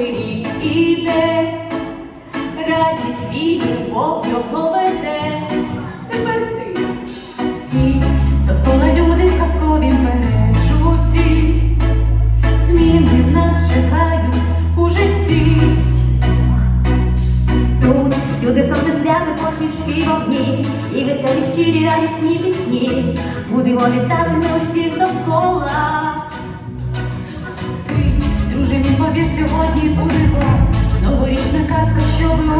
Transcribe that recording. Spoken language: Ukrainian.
новий рік іде, радість і любов його веде. Тепер ти всі довкола люди в казковій перечуті, зміни в нас чекають у житті. Тут всюди сонце свято, посмішки вогні, і веселі щирі радісні пісні. Будемо вітати ми усіх довкола вір сьогодні у дико, новорічна казка, щоби у